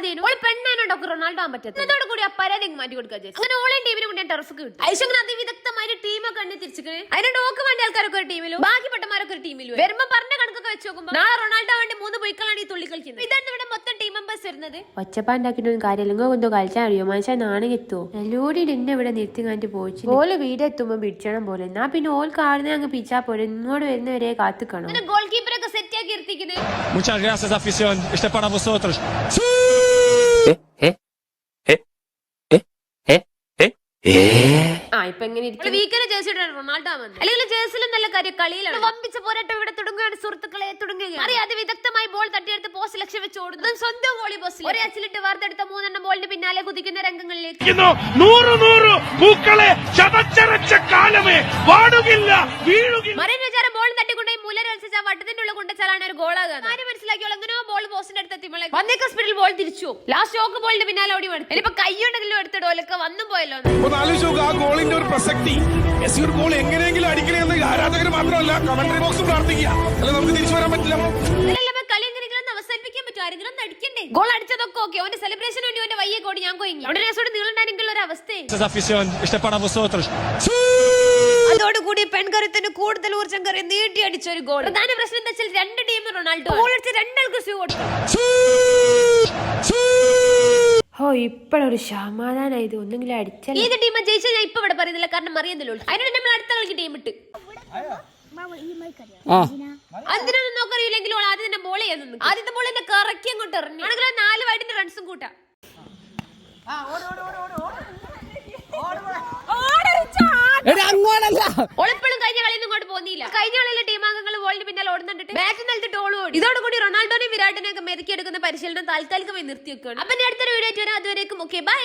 പരാതി ഓൾ പെണ്ണാണോ Ronaldo an അതോട് കൂടി ആ പരാതി മാറ്റി കൊടുക്കുക ചേച്ചി. അങ്ങനെ ഓളെ ടീമിന് കൊണ്ട് ഞാൻ ടർഫ് കിട്ടും ഐശ അങ്ങനെ അതിവിദഗ്ധമായ ടീമൊക്കെ കണ്ടു തിരിച്ചിരിക്കണേ അതിനുണ്ട് ഡോക്ക് വേണ്ട ആൾക്കാരൊക്കെ ഒരു ടീമിലും ബാക്കി പെട്ടമാരൊക്കെ ഒരു ടീമിലും വരുമ്പോ പറഞ്ഞ കണക്കൊക്കെ വെച്ച് നോക്കുമ്പോ നാളെ റൊണാൾഡോ വേണ്ടി മൂന്ന് പൊയ്ക്കളാണ് ഈ തുള്ളി കളിക്കുന്നത് ഇതാണ് ഇവിടെ മൊത്തം മെമ്പേഴ്സ് വരുന്നത് ഒച്ചപ്പാണ്ടാക്കിട്ടൊന്നും കാര്യമില്ല കൊണ്ടോ കളിച്ചാൽ അറിയോ മനുഷ്യൻ നാണം എത്തുമോ എല്ലോടി എന്നെ ഇവിടെ നിർത്തി കാണിട്ട് പോയിച്ചു ഓൽ വീട് എത്തുമ്പോ പിടിച്ചണം പോലെ. എന്നാ പിന്നെ ഓൽ കാണുന്ന അങ്ങ് പിച്ചാ പോലെ ഇങ്ങോട്ട് വരുന്നവരെ കാത്തുക്കണം. ഗോൾ കീപ്പറൊക്കെ സെറ്റ് ആക്കി ഇരുത്തിക്കുന്നത് Muchas gracias, afición. Este es para vosotros. ആ ഇപ്പൊ എങ്ങനെ ഇരിക്കും വീക്കിന് ജേഴ്സിയുടെ റൊണാൾഡോ അല്ലെങ്കിൽ ജേഴ്സിലും നല്ല കാര്യം കളിയിലാണ്. വമ്പിച്ച പോരാട്ടം ഇവിടെ തുടങ്ങുകയാണ് സുഹൃത്തുക്കളെ തുടങ്ങുകയാണ്. അറിയാതെ വിദഗ്ധമായി ബോൾ തട്ടിയെടുത്ത് പോസ്റ്റ് ലക്ഷ്യം വെച്ച് ഓടുന്നു. സ്വന്തം ഗോളി പോസ്റ്റിൽ ഒരേ അച്ചിലിട്ട് വാർത്തെടുത്ത മൂന്നെണ്ണം ബോളിന് പിന്നാലെ കുതിക്കുന്ന രംഗങ്ങളിലേക്ക്. നൂറ് നൂറ് പൂക്കളെ ചതച്ചരച്ച കാലമേ വാടുകില്ല വീഴുകില്ല. മറിയൻ വിചാരം ബോൾ തട്ടിക്കൊണ്ടേ മൂലര കളിച്ച വട്ടത്തിന്റെ ഉള്ളിൽ കൊണ്ടുവച്ചാലാണ് ഒരു ഗോളാകുന്നത് കാര്യം മനസ്സിലാക്കിയോൾ എങ്ങനെയോ ബോൾ പോസ്റ്റിന്റെ അടുത്ത് എത്തിയപ്പോൾ വന്നേക്ക സ്പിരിൽ ബോൾ തിരിച്ചു. ലാസ്റ്റ് ഷോക്ക് ബോളിന്റെ പിന്നാലെ ഓടി വേണം ഇനിയിപ്പോ കൈയുണ്ടെങ്കിലും എടുത്തിടോ ഓലൊക്കെ വന്നും പോയല്ലോ ഒന്ന് നാല് ഷോക്ക് ആ ഗോളിന്റെ ഒരു പ്രസക്തി. മെസ്സി ഒരു ഗോൾ എങ്ങനെയെങ്കിലും അടിക്കണേ എന്ന് ആരാധകർ മാത്രമല്ല കമന്ററി ബോക്സ് പ്രാർത്ഥിക്കുക. അല്ല നമുക്ക് തിരിച്ചു വരാൻ പറ്റില്ല. ഇതിലെല്ലാം കളി എങ്ങനെയെങ്കിലും ഒന്ന് അവസാനിപ്പിക്കാൻ പറ്റും ആരെങ്കിലും ഒന്ന് അടിക്കണ്ടേ? ഗോൾ അടിച്ചതൊക്കെ ഓക്കെ അവന്റെ സെലിബ്രേഷൻ വേണ്ടി അവന്റെ വയ്യ കോടി ഞാൻ കൊയിങ്ങി അവിടെ രസോട് നീളുണ്ടായിരുന്നെങ്കിൽ ഒരു അവസ്ഥയെ Gracias, കൂടി Este es para vosotros. അതോടുകൂടി പെൺകരുത്തിന് കൂടുതൽ ഊർജം കയറി നീട്ടി അടിച്ച ഒരു ഗോൾ പ്രധാന പ്രശ്നം എന്താ വെച്ചാൽ രണ്ട് ടീം റൊണാൾഡോ ഗോൾ അടിച്ച രണ്ടാൾക്ക് ഷൂ കൊടുത്തു. ഓ ഇപ്പോഴൊരു ഇത് ഒന്നെങ്കിലും അടിച്ചാൽ ഏത് ടീമാ ജയിച്ചാൽ ഞാൻ ഇപ്പൊ ഇവിടെ പറയുന്നില്ല കാരണം അറിയുന്നില്ല അതിനോട് നമ്മൾ അടുത്ത കളിക്ക് ടീം ഇട്ട്. അതിനൊന്നും നോക്കറിയില്ലെങ്കിൽ ഓൾ ആദ്യം തന്നെ ബോൾ ചെയ്യാൻ നിന്നു. ആദ്യത്തെ ബോൾ എന്നെ കറക്കി അങ്ങോട്ട് എറിഞ്ഞു ആണെങ്കിലും നാല് വൈഡിന്റെ റൺസും കൂട്ടാം. ഇങ്ങോട്ട് പോകുന്നില്ല പിന്നാലെ ഓടുന്നുണ്ട് ബാറ്റ് ഓടി. ഇതോടുകൂടി റൊണാൾഡോനെ വിരാട്ടിനെ ഒക്കെ പരിശീലനം താൽക്കാലികമായി നിർത്തിവെക്കുകയാണ്. അപ്പൊ അടുത്തൊരു വീഡിയോ വരാം. അതുവരേക്കും ഓക്കെ ബൈ